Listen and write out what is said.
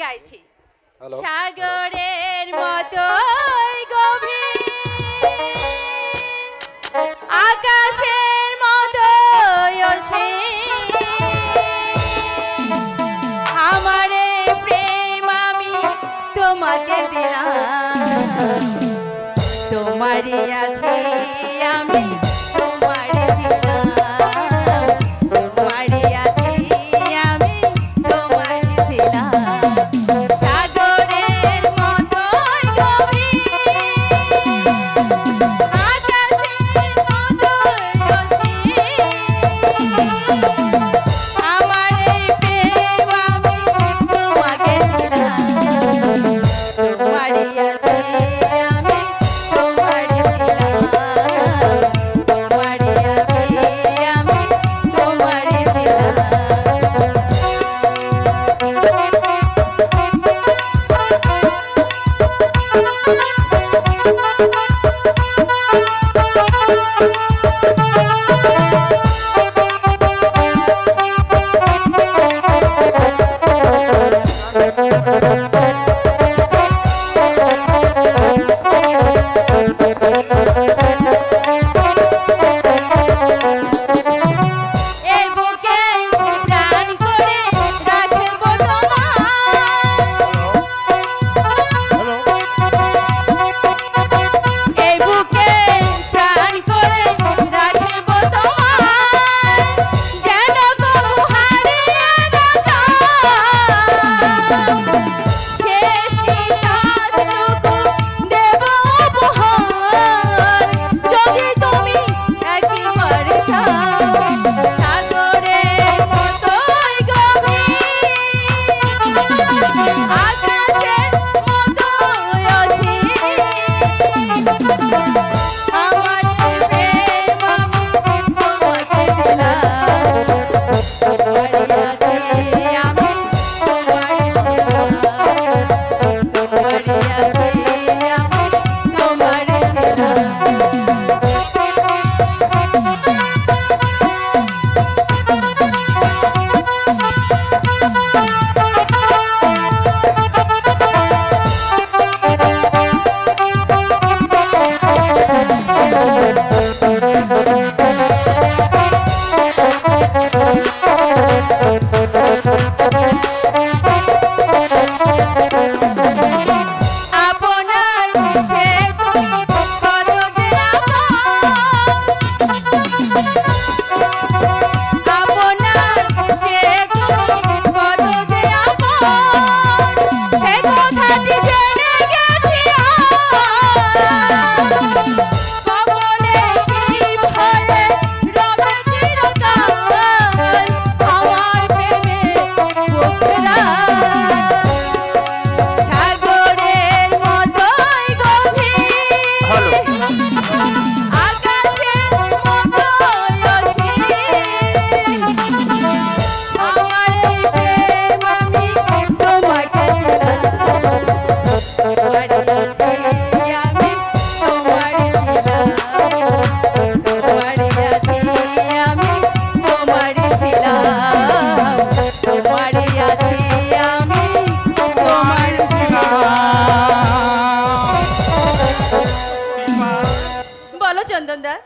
গাইছি। সাগরের মতো গভীর আকাশের মতো আমার প্রেম আমি তোমাকে দিলাম তোমারই আছে வந்த